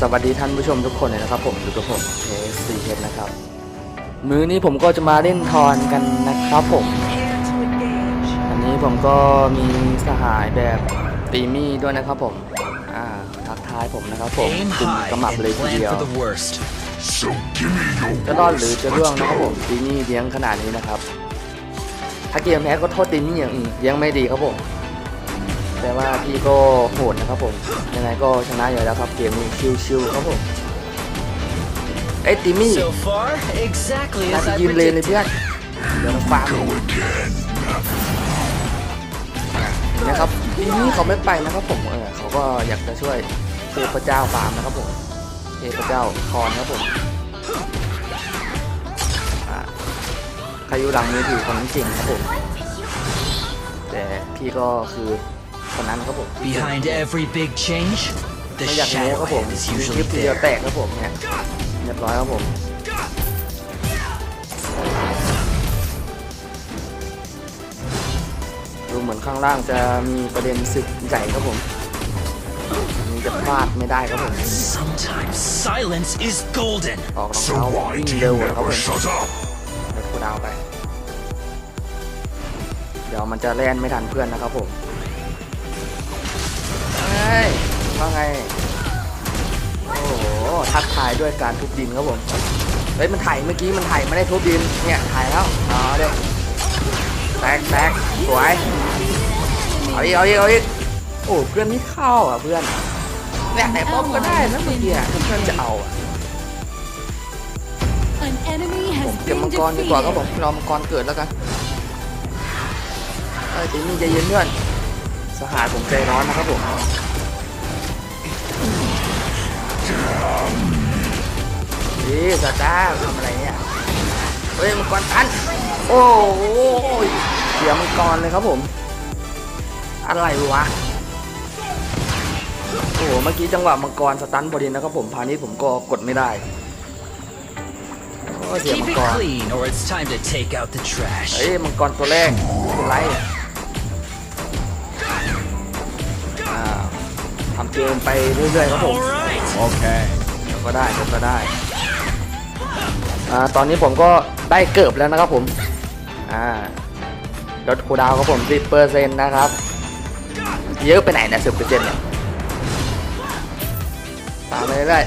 ครับสวัสดีท่านผู้ชมทุกคนเลยนะครับ ผมอยู่กับผมเ s 4 h นะครับ มื้อนี้ผมก็จะมาเล่นทอนกันนะครับผม อันนี้ผมก็มีสหายแบบตีมี่ด้วยนะครับผม อ่าทักทายผมนะครับผม Aim กลุ่ม high กระหมับ and เลยที plan เดียว for the worst. So give me your จะรอดหรือ worst. จะร่วง Let's นะครับผม go. ตีมี่เลี้ยงขนาดนี้นะครับ ถ้าเกมแพ้ก็โทษตีมี่อย่างอื่นเลี้ยงไม่ดีครับผม แต่ว่าพี่ก็โหดนะครับผม ยังไงก็ชนะอยู่แล้วครับเกมนี้ชิวๆครับผมเอ้ยตีมี่ So far, exactly น่า as จะ I ยืนเลนเลย predicted. เพื่อนเดี๋ยวเราฟาร์ม Go again. นะครับทีนี้เขาไม่ไปนะครับผมเออเขาก็อยากจะช่วยเทพเจ้าฟาร์มนะครับผมเทพเจ้าคอนครับผมอ่าใครอยู่หลังมือถือคนนั้นเก่งครับผมแต่พี่ก็คือ คนนั้นครับผม Behind every big change, the ไม่อยากแพ้ครับผม shadowhead is มีคลิ usually ปทีเดียวแต there. กครับผมเนี่ยเรียบร้อยครับผม ดูเหมือนข้างล่างจะมีประเด็นศึกใหญ่ครับผมมีจะพลาดไม่ได้ครับผม Sometimes silence is golden. ออกรอง So เท้า why วิ่ง do เร็ว you นะครับ never ผม shut up? เดี๋ยวกูดาวไป เดี๋ยวมันจะแล่นไม่ทันเพื่อนนะครับผมเฮ้ยว่าไง โอ้โห ทักทายด้วยการทุบดินครับผม เฮ้ย มันถ่ายเมื่อกี้มันถ่ายไม่ได้ทุบดิน เนี่ยถ่ายแล้วอ๋อเดี๋ยวแตกแตกสวย เอาอีกเอาอีกเอาอีกโอ้เพื่อนไม่เข้าอะเพื่อนเนี่ยไหนป้อมก็ได้นะเมื่อกี้อะถ้าเพื่อนจะเอาอะ An enemy ผม has เก็บ been มังกรดีกว่าครับผม defeated. รอมังกรเกิดแล้วกันเอ้ยตีนี่ใจเย็นเพื่อนสหายผมใจร้อนนะครับผม นี่ซาต้าทำอะไรเนี่ย เฮ้ยมังกรตัน โอ้ยเสียมังกรเลยครับผม อะไรวะ โอ้โห เมื่อกี้จังหวะมังกรสตันพอดีนะครับผมพานี้ผมก็กดไม่ได้โอ้เสีย Keep มัง it กร clean or it's time to take out the trash. เอ้ยมังกรตัวแรกไม่เป็นไรอ่าทำเกมไปเรื่อยๆครับผม Alright! เดี๋ยวก็ได้เดี๋ยวก็ได้ อ่าตอนนี้ผมก็ได้เกิบแล้วนะครับผมอ่าลดคูดาวครับผม10เปอร์เซ็นต์นะครับ เยอะไปไหนนะ10เปอร์เซ็นต์เนี่ยตามไปเรื่อย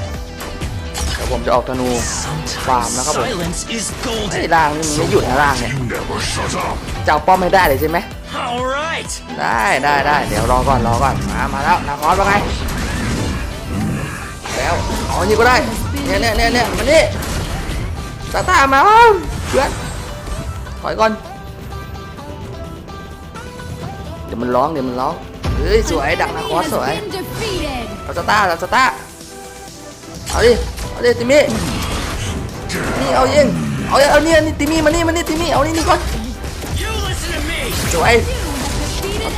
เดี๋ยวผมจะออกธนู Farm Sometimes นะครับผมไอ้ล่างนี่มันไม่หยุดนะล่างเนี่ยจะเอาป้อมไม่ได้เลยใช่ไหมได้ได้ได้เดี๋ยวรอก่อนรอก่อนมามาแล้วนาคอสว่าไงแล้วเอาอันนี้ก็ได้เนี่ยเนี่ยเนี่ยเนี่ยมานี่ ตาตามาเพื่อนถอยก่อน เดี๋ยวมันร้องเดี๋ยวมันร้องเฮ้ยสวยดักนาคอสสวยเอาสตาร์เอาสตาร์เอาดิเอาดิติมี่นี่เอายิงเอาเอาเนี่ยนี่ติมี่มานี่มานี่ติมี่เอานี่นี่ก่อนสวย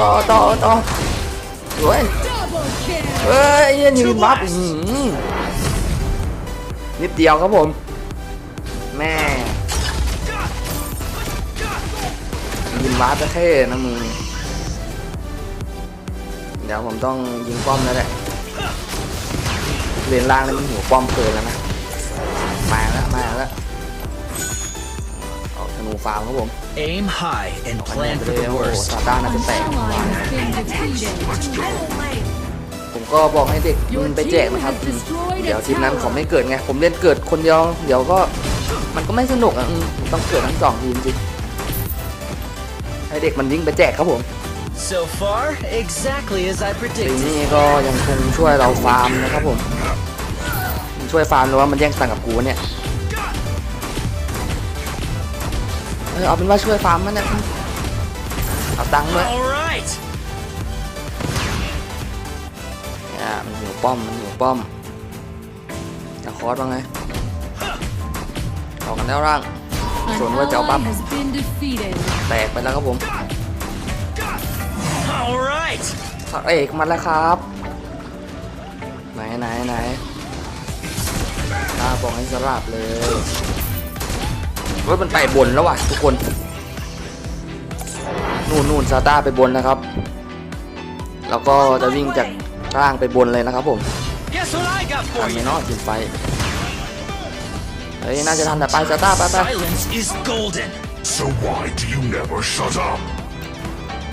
ต่อต่อต่อสวยเฮ้ยยยืนบัฟนิดเดียวครับผม แม่ยิงบัฟจะเท่นะมึงเดี๋ยวผมต้องยิงป้อมแล้วแหละเลนล่างนี่มันหัวป้อมเกินแล้วนะมาแล้วมาแล้วออกธนูฟาร์มครับผม Aim high and คะแนน plan ไป for เลย the โอ้โห worst. ซาต้าน่าจะ An แตก ally has been defeated. Let's go. ผมก็บอกให้เด็กยิงไปแจกนะครับอืมเดี๋ยวทีมนั้นเขาไม่เกิดไง ผมเล่นเกิดคนเดียว เดี๋ยวก็ มันก็ไม่สนุกอะอืมผมต้องเกิดทั้งสองทีมจริงให้เด็กมันยิงไปแจกครับผม So far, exactly as I ที predicted. นี้ก็ยังคงช่วยเราฟาร์มนะครับผมมันช่วยฟาร์มหรือว่ามันแย่งตังค์กับกูเนี่ยเออเอาเป็นว่าช่วยฟาร์มมันนะอืมเอาตังค์ด้วย Alright! อ่ามันหิวป้อมมันหิวป้อมจะคอร์สว่าไง ออกกันแล้วร่าง An ส่วนว่าจะเอาบัฟ ally has been defeated. แตกไปแล้วครับผม Alright! พระเอกมาแล้วครับ ไหนไหนไหนตาบอกให้สลับเลยรถมันไปบนแล้วว่ะทุกคน นู่นนู่นซาต้าไปบนนะครับ แล้วก็จะวิ่งจากล่างไปบนเลยนะครับผม Guess what I got ทั for นไหม you? เนาะกินไฟ เฮ้ยน่าจะทันแต่ไปสตาร์ไปไป Silence is golden. So why do you never shut up?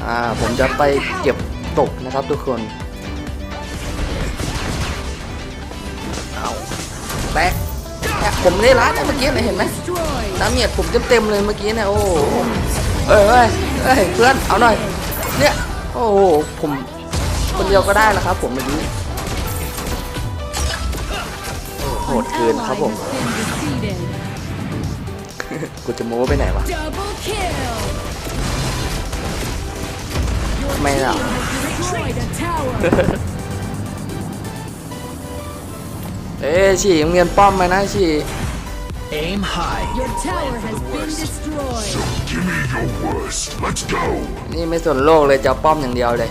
อ่าผมจะไปเก็บตกนะครับทุกคนเอาแตกแตกผมได้ร้านนะเมื่อกี้นะเห็นไหม Destroyed. น้ำเมียดผมเต็มๆเลยเมื่อกี้เนี่ยโอ้โหเอ้ยเอ้ยเอ้ยเพื่อนเอาหน่อยเนี่ยโอ้โหผมคนเดียวก็ได้แล้วครับ ผมเมื่อกี้โหด An เกิน ally ครับผม has been defeated. กูจะโม้ไปไหนวะ Double kill. Your ไม่ team ล่ะ has destroyed a tower. เอ้ยฉี่มึงเงินป้อมไปนะฉี่ Aim high. Your tower has been destroyed. Give me your worst. Let's go. นี่ไม่สนโลกเลยจะเอาป้อมอย่างเดียวเลย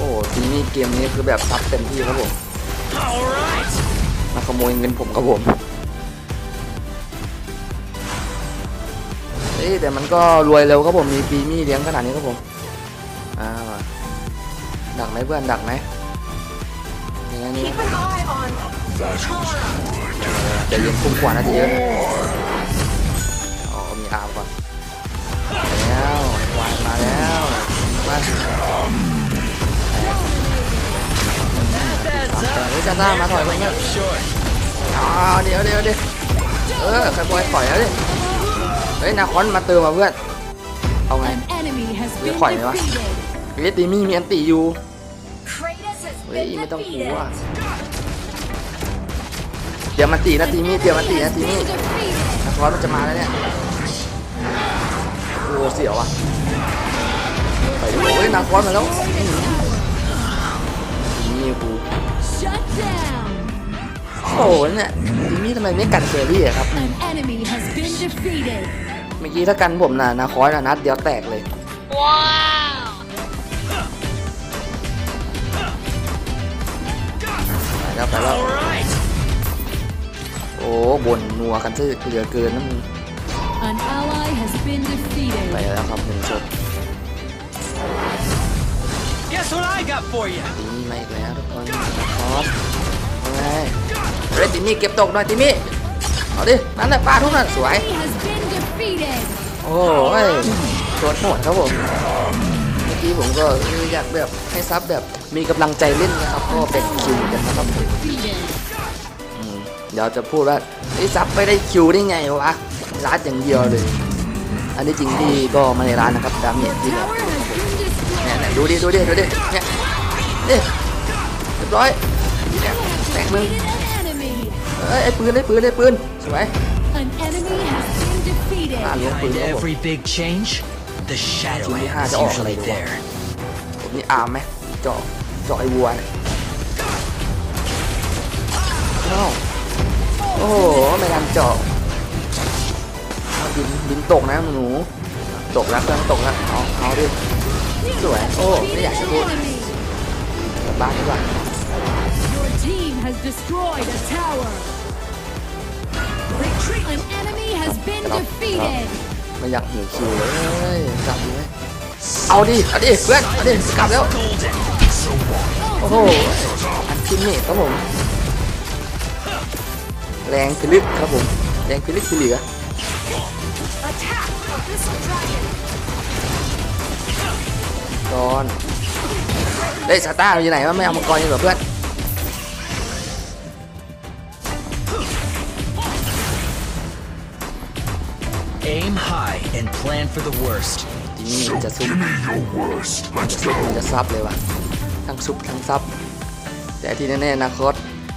อ้ทีนี้เกมนี้คือแบบซับเต็มที่ครับผม All right. มาขโมยเงินผมครับผมเอ้ยแต่มันก็รวยเร็วครับผมมีปีมี่เลี้ยงขนาดนี้ครับผมอ่าดักไหมเพื่อนดักไหมอย่างนี้ That was good. จะเย็นคุ้มกว่าน่าจะเยอะนะอ๋อมีอาร์มก่อนแล้ววายมาแล้วมา That's แต่ up. นี่จะต้ามาถอยไปเนี่ยอ๋อเดี๋ยวเดี๋ยวเดี๋ยวเออใครบอยถอยแล้วดิเฮ้ยนาคอนมาเติมมาเพื่อนเอาไง An enemy has Biết been khỏi này quá. defeated. เฮ้ยตีมี่มีอันตีอยู่เฮ้ยไม่ต้องกลัวเดี๋ยวมันตีนะตีมี่เดี๋ยวมันตีนะตีมี่นาคอนมันจะมาแล้วเนี่ยโอ้เสียวอะไปดูเฮ้ยนาคอนมาแล้วตีมี่กู โอ้โหเนี่ยทีมี่ทำไมไม่กันเซอรี่อะครับ An enemy has been defeated. เมื่อกี้ถ้ากันผมน่ะนาคอยน่ะนัดเดียวแตกเลย ว้าวไปแล้วไปแล้ว All right. โอ้บ่นนัวกันซะเหลือเกินนะมึง An ally has been ไป defeated. แล้วครับหนึ่งศพ Guess what I got for you? ตีมีมาอีกแล้วทุกคนนาคอสยังไงเฮ้ยตีมี่เก็บตกหน่อยตีมี่เอาดินั่นแหละปลาทุกนั่นสวย has been defeated. โอ้ยโดนโหดครับผม เมื่อกี้ผมก็อยากแบบให้ซับแบบมีกำลังใจเล่นนะครับก็เป็นคิวกันนะครับผม Defeated. อืมเดี๋ยวจะพูดว่าไอ้ซับไม่ได้คิวได้ไงวะร้านอย่างเดียวเลย อันนี้จริงที่ก็มาในร้านนะครับดาเมจที่แบบ Tower has ดูดิดูดิดูดิเนี่ยนี่เรียบร้อยเนี่ยแตกมึง Defeated an enemy. เอ้ยไอ้ปืนไอ้ปืนไอ้ปืนสวย An enemy has been defeated. อ่าล้วงปืน Behind ครับผม every big change, the Shadowland ha, is cho ổn usually rồi. there. ผมนี่อาร์มไหมเจาะเจาะไอ้วัวเนี่ยอ้าวโอ้โหไม่ทันเจาะเอาบินบินตกนะหนูตกแล้วเครื่องตกแล้วเอาเอาดิ สวย โอ้ ไม่อยากจะ An พูด enemy. กลับบ้านดีกว่า Your team has destroyed a tower. An enemy has been Hello. defeated. ไม่อยากหิวคิวเลยกลับดีไหมเอาดิ เอาดิเพื่อนเอาดิกลับแล้ว Golden. โอ้โหอันคินเมตครับผม แรงพิลึกครับผม แรงพิลึกพิเหลือ Attack! Abyssal Dragon! กอนเฮ้ยสตาร์อยู่ไหนวะไม่เอามังกรยังเหรอเพื่อน Aim high and plan for the worst. ทีนี้ So จะซุป give me your worst. Let's มัน go. จะซับเลยว่ะทั้งซุปทั้งซับ แต่ที่แน่ๆนะคอส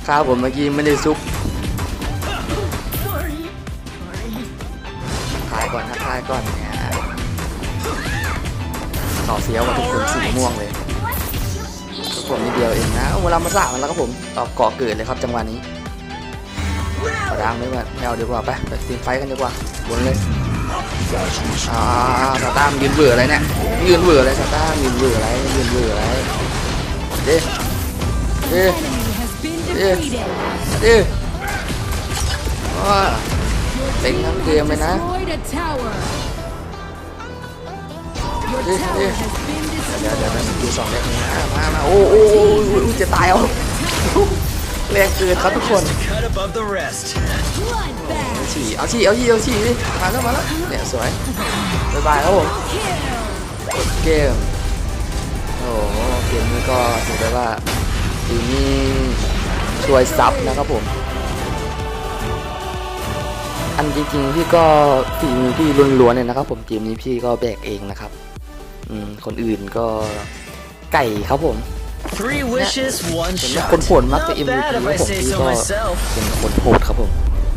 ข้าวผมเมื่อกี้ไม่ได้ซุปทายก่อนทักทายก่อนเนี่ย ต่อเสียวกับทุกคนสีม่วงเลยทุกคนนิดเดียวเองนะเวลามาสามันแล้วครับผมต่อเกาะเกิดเลยครับจังหวะนี้ขอดังไม่ว่าไม่เอาดีกว่าไปไปทีไฟกันดีกว่าบนเลยอ่าสตาร์มยืนเบื่ออะไรเนี่ยยืนเบื่ออะไรสตาร์มยืนเบื่ออะไรยืนเบื่ออะไรเด้เด้ An enemy has been Yeah. defeated. เด้ว้า Your Tính team lắm has kìa mày ná. destroyed a tower. Your tower yeah. has been เดี๋ยวเดี๋ยว destroyed. เดี๋ยวดูสองแรกมามามาโอ้โอ้โอ้โอ้จะตายเอาแรงเกินครับทุกคน Cut above the rest. Bloodbath. ฉี่เอาฉี่เอาฉี่เอาฉี่ดิมาแล้วมาแล้วเนี่ยสวยบายบายครับผม Kill. เกมโอ้โหเกมนี้ก็ถือได้ว่าทีมนี้ช่วยซับนะครับผม อันจริงๆพี่ก็ฝีมือพี่ล้วนๆเลยนะครับผมเกมนี้พี่ก็แบกเองนะครับอืม คนอื่นก็ไก่ครับผม Three wishes, one เห็นไหม shot. คนโหดมักจะ Not MVP bad if ครับ I ผม say พี่ so ก็ myself. เป็นคนโหดครับผม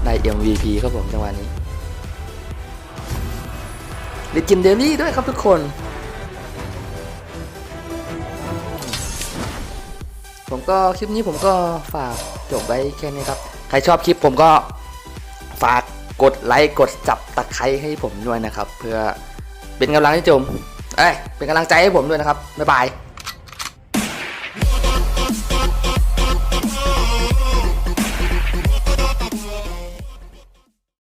ได้ MVP ครับผมจังหวะนี้ Legendary ด้วยครับทุกคน ผมก็คลิปนี้ผมก็ฝากจบไว้แค่นี้ครับ ใครชอบคลิปผมก็ฝากกดไลค์กดจับตะไคร้ให้ผมด้วยนะครับ เพื่อเป็นกำลังให้ผม เอ้ยเป็นกำลังใจให้ผมด้วยนะครับ บ๊ายบาย